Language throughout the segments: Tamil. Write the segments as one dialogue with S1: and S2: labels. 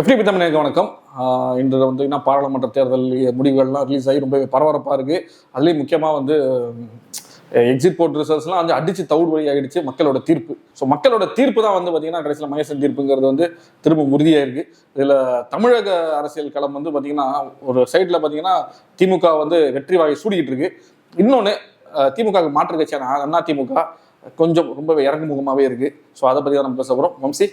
S1: எஃப்டி தமிழக வணக்கம். இன்று வந்து என்ன பாராளுமன்ற தேர்தல் முடிவுகள்லாம் ரிலீஸ் ஆகி ரொம்ப பரபரப்பாக இருக்குது அதுலேயும் முக்கியமாக வந்து எக்ஸிட் போர்ட் ரிசல்ட்ஸ்லாம் வந்து அடித்து தவிடு வழி ஆகிடுச்சு மக்களோட தீர்ப்பு. ஸோ மக்களோட தீர்ப்பு தான் வந்து பார்த்தீங்கன்னா கடைசியில் மகேசன் தீர்ப்புங்கிறது வந்து திரும்ப உறுதியாயிருக்கு. இதில் தமிழக அரசியல் களம் வந்து பார்த்தீங்கன்னா ஒரு சைடில் பார்த்தீங்கன்னா திமுக வந்து வெற்றி வாகை சூடிக்கிட்டு இருக்கு. இன்னொன்று திமுக மாற்று கட்சியான அண்ணா திமுக கொஞ்சம் ரொம்பவே இறங்கு முகமாகவே இருக்கு. ஸோ அதை பற்றி தான் நம்ம பேச போகிறோம் வம்சி.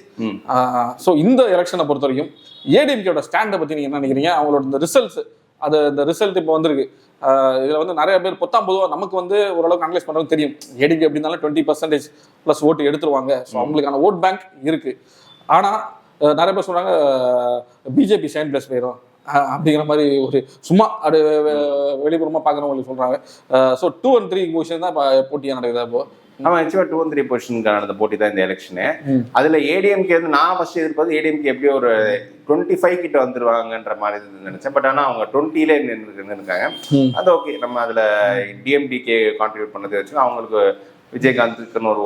S1: ஸோ இந்த எலெக்ஷனை பொறுத்த வரைக்கும் ஏடிஎம்கேயோட ஸ்டாண்டை பற்றி நீங்கள் என்ன நினைக்கிறீங்க? அவங்களோட இந்த ரிசல்ட்ஸ் அது இந்த ரிசல்ட் இப்போ வந்திருக்கு. இதுல வந்து நிறைய பேர் பொத்தாம் பொதுவாக நமக்கு வந்து ஓரளவுக்கு அனலைஸ் பண்ணுறது தெரியும். ஏடிஎம்கே எப்படினாலும் டுவெண்ட்டி பர்சன்டேஜ் ப்ளஸ் ஓட்டு எடுத்துருவாங்க. ஸோ அவங்களுக்கான ஓட் பேங்க் இருக்கு. ஆனால் நிறைய பேர் சொல்றாங்க பிஜேபி ஷைன் பிளஸ் போயிடும் அப்படிங்கிற மாதிரி ஒரு சும்மா அது வெளிப்புறமா பார்க்குறவங்களுக்கு சொல்றாங்க. So two and three position தான் இப்போ போட்டியாக நடக்குது அப்போ
S2: ஆமா நிச்சயமா டூ த்ரீ பொசிஷனுக்கான நடந்த போட்டி தான் இந்த எலெக்ஷனு. அதுல ஏடிஎம்கே வந்து நான் ஃபர்ஸ்ட் எதிர்பார்த்து ஏடிஎம்கே எப்படியோ ஒரு டுவெண்ட்டி ஃபைவ் கிட்ட வந்துருவாங்கன்ற மாதிரி நினைச்சேன் பட் ஆனா அவங்க டுவெண்ட்டிலே நின்றுருக்காங்க
S1: ம்.
S2: அது ஓகே நம்ம அதுல டிஎம்டிகே கான்ட்ரிபியூட் பண்ணதை வச்சு அவங்களுக்கு விஜயகாந்துக்குன்னு ஒரு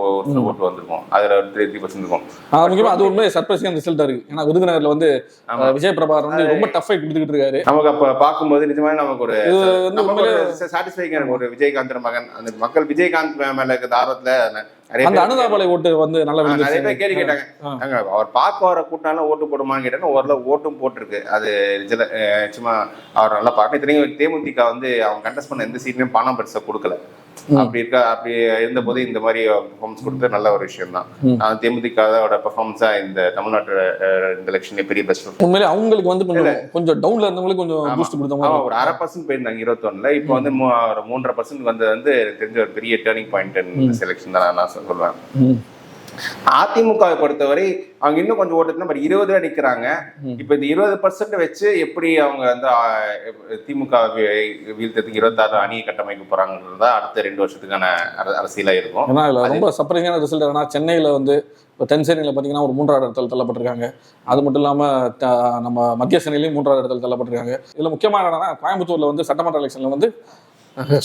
S2: ஓட்டு வந்திருக்கும். அதுல த்ரீ த்ரீ பர்சன்ட் இருக்கும்
S1: முக்கியமா அது உண்மை சர்ப்ரைசிங் இருக்கு. ஏன்னா விருதுநகர்ல வந்து விஜய் பிரபாகர் வந்து ரொம்ப டஃப் கொடுத்துக்கிட்டு இருக்காரு.
S2: நமக்கு அப்ப பார்க்கும்போது நிஜமாவே நமக்கு ஒரு
S1: உண்மையிலே
S2: ஒரு விஜயகாந்த் மகன் அந்த மக்கள் விஜயகாந்த் மேல இருக்கிற ஆர்வத்துல நிறைய
S1: அந்த அனுதாபலை ஓட்டு வந்து நல்லா
S2: நிறைய
S1: விழுந்துச்சு
S2: பேர் கேள்வி கேட்டாங்க. நாங்க அவர் பார்க்க வர கூட்டாலும் ஓட்டு போடுமான்னு கேட்டேன்னா ஓரளவு ஓட்டும் போட்டிருக்கு. அது சும்மா அவர் நல்லா பார்க்க இத்தனைக்கும் தேமுதிக வந்து அவங்க கண்டஸ்ட் பண்ண எந்த சீட்லயும் பணம் பெருசா கொடுக்கல. அப்படி இருக்க அப்படி இருந்தபோது இந்த மாதிரி பெர்ஃபார்மன்ஸ் கொடுத்தது நல்ல ஒரு விஷயம் தான். தேமுதிகவோட பெர்ஃபார்மன்ஸா இந்த தமிழ்நாட்டு இந்த எலெக்ஷன்ல பெரிய பெஸ்ட்
S1: உண்மையிலே அவங்களுக்கு வந்து கொஞ்சம் டவுன்ல இருந்தவங்களுக்கு கொஞ்சம். பூஸ்ட் கொடுத்த
S2: ஆமா
S1: மாதிரி
S2: ஒரு அரை பர்சன்ட் போயிருந்தாங்க இருபத்தொன்னுல. இப்போ வந்து மூன்றரை பர்சன்ட் வந்தது வந்து தெரிஞ்ச ஒரு பெரிய டேர்னிங் பாயிண்ட் செலெக்ஷன் தான் நான் சொல்லுவேன். அதிமுகவை பொறுத்தவரை அவங்க இன்னும் கொஞ்சம் ஓட்டு பட் இருபது தான் நிக்கிறாங்க.
S1: ம்.
S2: இப்ப இந்த இருபது பர்சன்ட் வச்சு எப்படி அவங்க வந்து திமுக வீ- வீழ்த்தத்துக்கு இருபத்தாறு அணியை கட்டமைக்க போறாங்கிறது தான் அடுத்த ரெண்டு வருஷத்துக்கான அர- அரசியலா இருக்கும்.
S1: ஏன்னா இதுல ரொம்ப சர்ப்ரைசிங்கான ரிசல்ட் என்னன்னா சென்னையில வந்து இப்போ தென்சேனியில் பார்த்தீங்கன்னா ஒரு மூன்றாவது இடத்துல தள்ளப்பட்டிருக்காங்க. அது மட்டும் இல்லாமல் நம்ம மத்திய சென்னையிலையும் மூன்றாவது இடத்துல தள்ளப்பட்டிருக்காங்க. இதில் முக்கியமான என்னன்னா கோயம்புத்தூர்ல வந்து சட்டமன்ற எலெக்ஷன்ல வந்து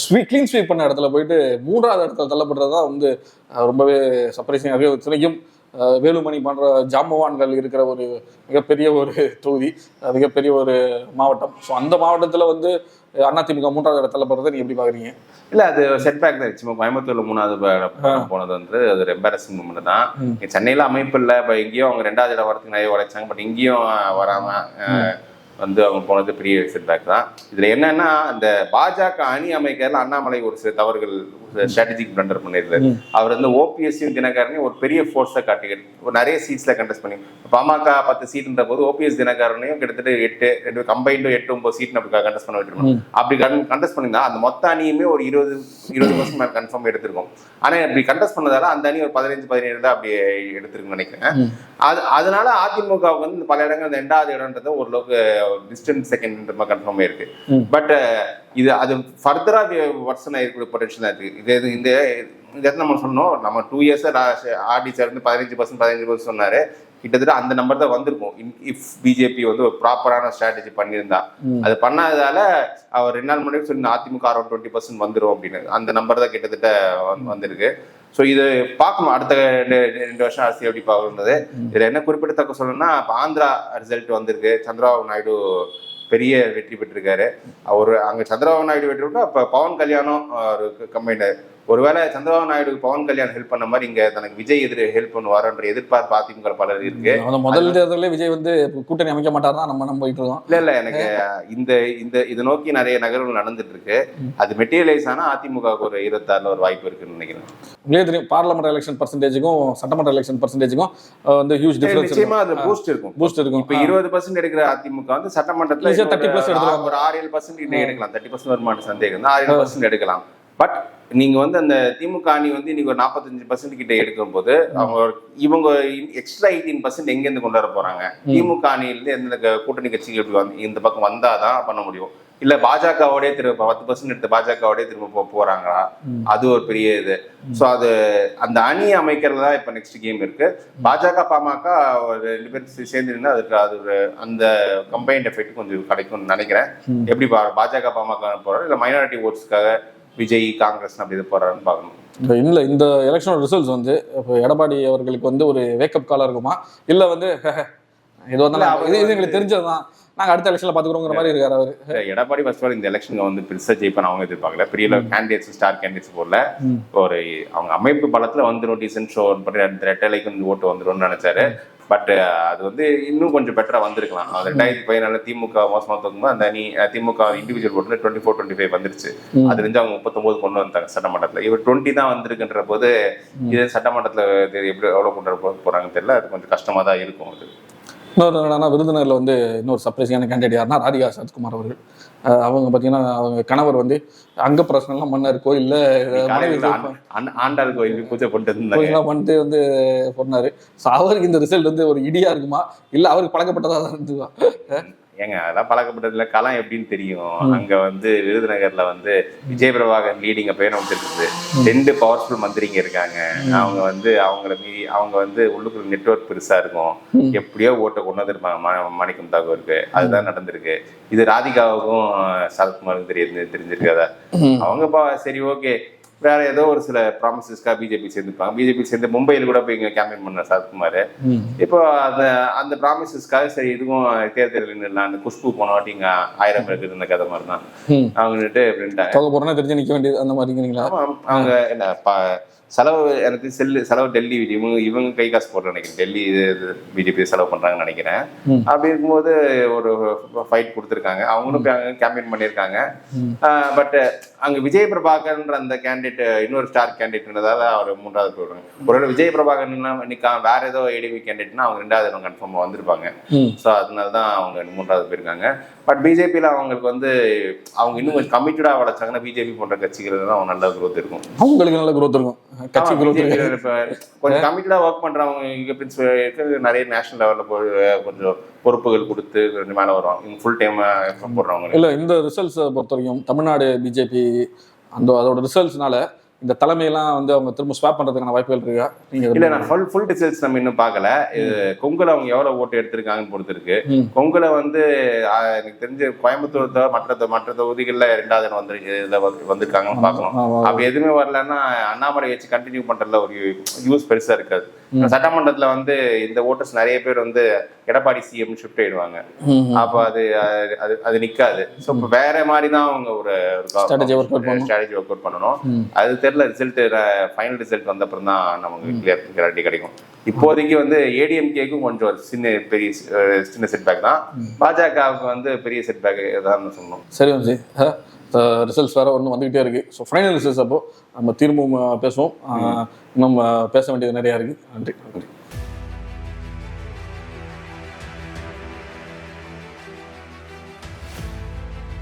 S1: ஸ்வீ க்ளீன் ஸ்வீப் பண்ண இடத்துல போயிட்டு மூன்றாவது இடத்துல தள்ளப்படுறது தான் வந்து ரொம்பவே சர்ப்ரைசிங்காகவே இத்தனைக்கும் வேலுமணி போன்ற ஜாம்பவான்கள் இருக்கிற ஒரு மிகப்பெரிய ஒரு தொகுதி மிகப்பெரிய ஒரு மாவட்டம். ஸோ அந்த மாவட்டத்தில் வந்து அதிமுக மூன்றாவது இடத்துல போகிறத நீ எப்படி பார்க்குறீங்க
S2: இல்ல அது செட் பேக் தான். சும்மா கோயம்புத்தூர்ல மூணாவது போனது வந்து அது ஒரு எம்பாரசிங் மூமெண்ட் தான். சென்னையில அமைப்பு இல்ல இப்ப இங்கேயும் அவங்க ரெண்டாவது இடம் வரதுக்கு நிறைய உழைச்சாங்க பட் இங்கேயும் வராம அஹ், வந்து அவங்க போனது பெரிய செட்பேக் தான். இதுல என்னன்னா இந்த பாஜக அணி அமைக்கிறதுல அண்ணாமலை ஒரு சில தவறுகள் ஸ்ட்ராட்டஜிக் பிளண்டர் பண்ணிருந்தாரு
S1: ம்.
S2: அவர் வந்து ஓபிஎஸ்சியும் தினகரனையும் ஒரு பெரிய ஃபோர்ஸை காட்டிக்கிட்டு நிறைய சீட்ஸ்ல கண்டெஸ்ட் பண்ணி. பாமக பத்து சீட்ன்ற போது ஓபிஎஸ் தினகரனையும் கிட்டத்தட்ட எட்டு ரெண்டு கம்பைண்டும் எட்டு ஒன்பது சீட் அப்படி கண்டெஸ்ட் பண்ண விட்டுருக்கோம். அப்படி கண்டெஸ்ட் பண்ணியிருந்தா அந்த மொத்த அணியுமே ஒரு இருபது இருபது பர்சன்ட் மேல கன்ஃபார்ம் எடுத்திருக்கோம். ஆனா இப்படி கண்டெஸ்ட் பண்ணதால அந்த அணி ஒரு பதினஞ்சு பதினேழு தான் அப்படி எடுத்திருக்குன்னு நினைக்கிறேன். அது அதனால அதிமுக வந்து பல இடங்கள் ரெண்டாவது இடம்ன்றது ஓரளவுக்கு டிஸ்டன்ஸ் செகண்ட் கன்ஃபார்ம்
S1: ம்.
S2: பட் இது அது ஃபர்தரா வர்சன் ஆயிருக்கூடிய பொட்டன்ஷியல் தான் இருக்கு. இது இது- இந்த இடத்துல நம்ம சொன்னோம் நம்ம டூ இயர்ஸ் ஆர்டி சார் வந்து பதினஞ்சு பர்சன்ட் பதினஞ்சு பர்சன்ட் சொன்னாரு. கிட்டத்தட்ட அந்த நம்பர் தான் வந்திருக்கும். இஃப் பிஜேபி வந்து ஒரு ப்ராப்பரான ஸ்ட்ராட்டஜி பண்ணியிருந்தா. அது பண்ணாததால அவர் ரெண்டு நாள் முன்னாடி சொல்லி அதிமுக அரௌண்ட் டுவெண்ட்டி பர்சன்ட் வந்துரும் அப்படின்னு. அந்த நம்பர் தான் கிட்டத்தட்ட வந்து- வந்திருக்கு. ஸோ இது பார்க்கணும். அடுத்த ரெண்டு ரெண்டு வருஷம் அரசியல் எப்படி பார்க்கணுன்றது இதுல என்ன குறிப்பிடத்தக்க சொல்லணும்னா இப்ப ஆந்திரா ரிசல்ட் வந்திருக்கு. சந்திரபாபு நாயுடு பெரிய வெற்றி பெற்றிருக்காரு. அவர் அங்க சந்திரபாபு நாயுடு வெற்றி பெற்றா அப்ப பவன் கல்யாணம் ஒரு கம்பைனர் ஒருவேளை சந்திரபாபு நாயுடு பவன் கல்யாணம் ஹெல்ப் பண்ண மாதிரி இங்க தனக்கு விஜய் எதிர் ஹெல்ப் பண்ணுவாருன்ற எதிர்பார்ப்பு அதிமுக பலர் இருக்கு.
S1: முதல் தேர்தலே விஜய் வந்து கூட்டணி அமைக்க மாட்டார் தான் நம்ம நம்பிட்டு இருக்கோம்.
S2: இல்ல இல்ல எனக்கு இந்த இந்த இதை நோக்கி நிறைய நகர்வுகள் நடந்துட்டு இருக்கு. அது மெட்டீரியலைஸ் ஆனா அதிமுக ஒரு இருபத்தாறுல ஒரு வாய்ப்பு இருக்குன்னு நினைக்கிறேன்.
S1: உங்களுக்கு தெரியும் பார்லமெண்ட் எலெக்ஷன் பர்சன்டேஜுக்கும் சட்டமன்ற எலெக்ஷன் பர்சன்டேஜுக்கும் வந்து ஹியூஜ் டிஃபரன்ஸ்
S2: நிச்சயமா அது பூஸ்ட் இருக்கும்.
S1: பூஸ்ட் இருக்கும்.
S2: இப்ப இருபது பர்சன்ட் எடுக்கிற அதிமுக வந்து சட்டமன்றத்துல
S1: 30%
S2: இன்னொரு
S1: எடுக்கலாம்.
S2: ஒரு ஆறு ஏழு பர்சன்ட் எடுக்கலாம். தேர்ட்டி பர்சன்ட் வருமான சந்தேகம். ஆறு ஏழு பர்சன்ட் எடுக்கலாம். பட் நீங்க வந்து அந்த திமுக அணி வந்து இன்னைக்கு ஒரு நாற்பத்தஞ்சு பர்சன்ட் கிட்ட எடுக்கும் போது அவங்க இவங்க எக்ஸ்ட்ரா எயிட்டீன் பர்சன்ட் எங்க இருந்து கொண்டு வர போறாங்க? திமுக அணியிலிருந்து எந்த கூட்டணி கட்சிகள் இந்த பக்கம் வந்தாதான் பண்ண முடியும். இல்ல பாஜகவோடய திரும்ப பத்து பர்சன்ட் எடுத்து பாஜகவோடய திரும்ப போறாங்களா. அது ஒரு பெரிய இது. சோ அது அந்த அணி அமைக்கிறது தான் இப்ப நெக்ஸ்ட் கேம் இருக்கு. பாஜக பாமக ஒரு ரெண்டு பேரும் சே- சேர்ந்து நின்னா அதுக்கு அது ஒரு அந்த கம்பைன்ட் எஃபெக்ட் கொஞ்சம் கிடைக்கும்னு நினைக்கிறேன். எப்படி பா- பாஜக பாமக போறாரு? இல்ல மைனாரிட்டி ஓட்ஸ்க்காக விஜய் காங்கிரஸ் அப்படி இது போறாருன்னு பார்க்கணும்.
S1: இல்லை இந்த எலெக்ஷனோட ரிசல்ட்ஸ் வந்து இப்போ எடப்பாடி அவர்களுக்கு வந்து ஒரு வேக்கப் காலாக இருக்குமா? இல்லை வந்து இது வந்து இது
S2: வந்து-
S1: எங்களுக்கு தெரிஞ்சதுதான். நாங்க அடுத்த எலெக்ஷன்ல பாத்துக்கிறோங்கிற மாதிரி இருக்காரு அவரு.
S2: எடப்பாடி ஃபர்ஸ்ட் ஆல் இந்த எலெக்ஷன் வந்து பெருசா ஜெயிப்பான அவங்க எதிர்பார்க்கல. பெரிய கேண்டிடேட்ஸ் ஸ்டார் கேண்டிடேட்ஸ் போடல. ஒரு அவங்க அமைப்பு பலத்துல வந்துடும் டீசென்ட் ஷோ ரெட்டலைக்கு ஓட்டு வந்துரும்னு நினைச்சாரு. பட் அது வந்து இன்னும் கொஞ்சம் பெட்டரா வந்திருக்கலாம். அது ரெண்டாயிரத்தி பதினாலு திமுக மோசமா தோக்கும்போது அந்த அணி திமுக இண்டிவிஜுவல் ஓட்டுல டுவெண்ட்டி ஃபோர் டுவெண்ட்டி ஃபைவ் வந்துருச்சு.
S1: ம்.
S2: அதுல இருந்து அவங்க முப்பத்தொன்பது கொண்டு வந்தாங்க சட்டமன்றத்துல. இவர் டுவெண்ட்டி தான் வந்திருக்குன்ற போது இது சட்டமன்றத்துல எப்படி எவ்வளவு கொண்டு வர போறாங்கன்னு தெரியல. அது கொஞ்சம் கஷ்டமா தான் இருக்கும் அது.
S1: இன்னொரு என்னன்னா விருதுநகர்ல வந்து இன்னொரு சர்ப்ரைஸான கேண்டிடேட் யாருன்னா ராதிகா சரத்குமார் அவர்கள். அவங்க பார்த்தீங்கன்னா அவங்க கணவர் வந்து அங்க பிரச்சனைலாம் மன்னர் கோயில்ல
S2: ஆண்டாள் கோயில் பூஜை பண்ணிட்டு
S1: கோயிலாம் பண்ணிட்டு வந்து சொன்னாரு ஸோ அவருக்கு இந்த ரிசல்ட் வந்து ஒரு இடியா இருக்குமா? இல்ல அவருக்கு பழக்கப்பட்டதா தான் இருந்துவா
S2: ஏங்க அதெல்லாம் பழக்கப்பட்டதுல களம் எப்படின்னு தெரியும். அங்க வந்து விருதுநகர்ல வந்து விஜய் பிரபாகர் லீடிங்க பேர் வந்துருக்குது ரெண்டு பவர்ஃபுல் மந்திரிங்க இருக்காங்க. அவங்க வந்து அவங்கள மீறி அவங்க வந்து உள்ளுக்குள்ள நெட்வொர்க் பெருசா இருக்கும். எப்படியோ ஓட்டை கொண்டு வந்திருப்பாங்க மாணிக்கம் தாக்கூருக்கு அதுதான் நடந்திருக்கு. இது ராதிகாவுக்கும் சரத்குமாருக்கும் தெரியுது தெரிஞ்சிருக்காதா? அவங்க சரி ஓகே வேற ஏதோ ஒரு சில ப்ராமிசஸ்க்காக பிஜேபி சேர்ந்துப்பாங்க. பிஜேபி சேர்ந்து மும்பையில் கூட போய் இங்க கேம்பெயின் பண்ண சரத்குமார். இப்போ அந்த அந்த ப்ராமிசஸ்க்காக சரி இதுவும் தேர்தல் அந்த குஷ்பு போன வாட்டி இங்க ஆயிரம் பேருக்கு இருந்த கதை மாதிரி தான் அவங்க நின்னுட்டு அப்படின்ட்டாங்க
S1: தொகை போறேன்னா தெரிஞ்சு நிக்க வேண்டியது அந்த மாதிரி இருக்கிறீங்களா
S2: ஆமா, அவங்க என்ன செலவு எனக்கு செல்லு செலவு டெல்லி இவங்க இவங்க கை காசு போடுற நினைக்கிறேன். டெல்லி பிஜேபி செலவு பண்றாங்கன்னு நினைக்கிறேன். அப்படி இருக்கும்போது ஒரு ஃபைட் கொடுத்துருக்காங்க. அவங்களும் கேம்பெயின் பண்ணியிருக்காங்க. பட் அங்க விஜய் பிரபாகர்ன்ற அந்த கேண்டிடேட் இன்னொரு ஸ்டார் கேண்டிடேட்ன்றதால அவர் மூன்றாவது போடுறாங்க ஒருவேளை விஜய் பிரபாகர் நிக்கா வேற ஏதோ ஏடிவி கேண்டிடேட்னா அவங்க ரெண்டாவது இடம் கன்ஃபார்மா வந்திருப்பாங்க. ஸோ அதனால தான் அவங்க மூன்றாவது போயிருக்காங்க. பட் பிஜேபியில் அவங்களுக்கு வந்து அவங்க இன்னும் கொஞ்சம் கமிட்டடாக வளர்ச்சாங்கன்னா பிஜேபி போன்ற கட்சிகள் தான் நல்ல growth இருக்கும்.
S1: அவங்களுக்கு நல்ல growth இருக்கும்.
S2: இப்ப கொஞ்சம் கமிட்டடா ஒர்க் பண்றவங்க இங்க பிரின்ஸ் நிறைய நேஷனல் லெவல்ல போய் கொஞ்சம் பொறுப்புகள் கொடுத்து கொஞ்சம் மேல வருவாங்க. இவங்க ஃபுல் டைம் போடுறவங்க.
S1: இல்ல இந்த ரிசல்ட்ஸை பொறுத்த வரைக்கும் தமிழ்நாடு பிஜேபி அந்த அதோட ரிசல்ட்ஸ்னால இந்த தலைமையெல்லாம் வந்து அவங்க திரும்ப ஸ்வாப் பண்றதுக்கான வாய்ப்புகள் இருக்கா? நீங்க
S2: இல்ல நான் ஃபுல் ஃபுல் ரிசல்ட்ஸ் நம்ம இன்னும் பார்க்கல. இது கொங்குல அவங்க எவ்வளவு ஓட்டு எடுத்திருக்காங்கன்னு பொறுத்து இருக்கு. கொங்குல வந்து எனக்கு தெரிஞ்சு கோயம்புத்தூர் தவிர மற்ற மற்ற தொகுதிகள்ல ரெண்டாவது வந்து இதுல வந்து- வந்திருக்காங்கன்னு பார்க்கணும். அப்படி எதுவுமே வரலன்னா அண்ணாமலை வச்சு கண்டினியூ பண்றதுல ஒரு யூஸ் பெருசா இருக்காது. சட்டமன்றத்துல வந்து இந்த ஓட்டர்ஸ் நிறைய பேர் வந்து எடப்பாடி சிஎம் ஷிஃப்ட் ஆயிடுவாங்க. அப்ப அது அது- அது நிக்காது. ஸோ இப்போ வேற மாதிரி தான் அவங்க ஒரு
S1: work out பண்ணணும்.
S2: ஸ்ட்ராட்டஜி ஒர்க் அவுட் பண்ணணும். அது தெரியல ரிசல்ட் ஃபைனல் ரிசல்ட் வந்த அப்புறம் தான் நமக்கு கிளியர் கிளாரிட்டி கிடைக்கும். இப்போதைக்கு வந்து ஏடிஎம்கேக்கும் கொஞ்சம் சின்ன பெரிய சின்ன செட்பேக் தான். பாஜகவுக்கு வந்து பெரிய செட்பேக் தான் சொல்லணும்
S1: சரி ரிசல்ட்ஸ் வேற ஒன்று வந்துகிட்டே இருக்கு. ஸோ ஃபைனல் ரிசல்ட்ஸ் அப்போ நம்ம திரும்பவும் பேசுவோம். அஹ், பேச வேண்டியது நிறையா இருக்கு. நன்றி நன்றி.